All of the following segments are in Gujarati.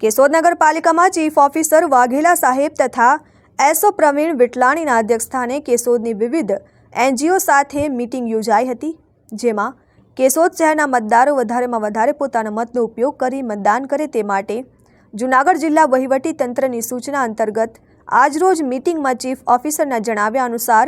કેશોદ નગરપાલિકામાં ચીફ ઓફિસર વાઘેલા સાહેબ તથા એસઓ પ્રવીણ વિટલાણીના અધ્યક્ષસ્થાને કેશોદની વિવિધ એનજીઓ સાથે મીટિંગ યોજાઈ હતી, જેમાં કેશોદ શહેરના મતદારો વધારેમાં વધારે પોતાના મતનો ઉપયોગ કરી મતદાન કરે તે માટે જૂનાગઢ જિલ્લા વહીવટી તંત્રની સૂચના અંતર્ગત આજરોજ મીટિંગમાં ચીફ ઓફિસરના જણાવ્યા અનુસાર,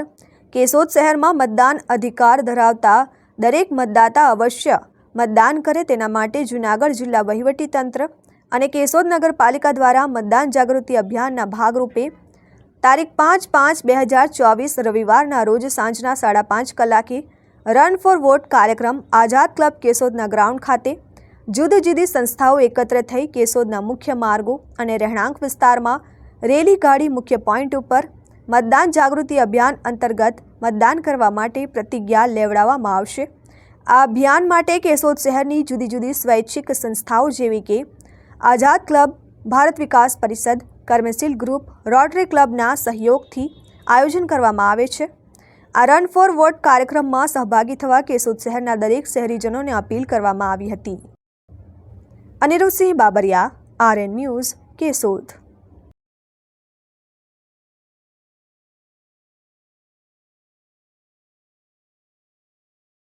કેશોદ શહેરમાં મતદાન અધિકાર ધરાવતા દરેક મતદાતા અવશ્ય મતદાન કરે તેના માટે જૂનાગઢ જિલ્લા વહીવટી તંત્ર અને કેશોદ નગરપાલિકા દ્વારા મતદાન જાગૃતિ અભિયાનના ભાગરૂપે તારીખ પાંચ પાંચ બે હજાર ચોવીસ રવિવારના રોજ સાંજના સાડા પાંચ કલાકે રન ફોર વોટ કાર્યક્રમ આઝાદ ક્લબ કેશોદના ગ્રાઉન્ડ ખાતે જુદી જુદી સંસ્થાઓ એકત્ર થઈ કેશોદના મુખ્ય માર્ગો અને રહેણાંક વિસ્તારમાં રેલી કાઢી મુખ્ય પોઈન્ટ ઉપર મતદાન જાગૃતિ અભિયાન અંતર્ગત મતદાન કરવા માટે પ્રતિજ્ઞા લેવડાવવામાં આવશે. આ અભિયાન માટે કેશોદ શહેરની જુદી જુદી સ્વૈચ્છિક સંસ્થાઓ જેવી કે Azad club, Bharat Vikas Parishad, Karmashil group, rotary ક્લબના સહયોગથી આયોજન કરવામાં આવે છે. આ રન ફોર વોટ કાર્યક્રમમાં સહભાગી થવા કેશોદ શહેરના દરેક શહેરીજનોને અપીલ કરવામાં આવી હતી. Aniruddhsinh Babariya, RN news, Keshod.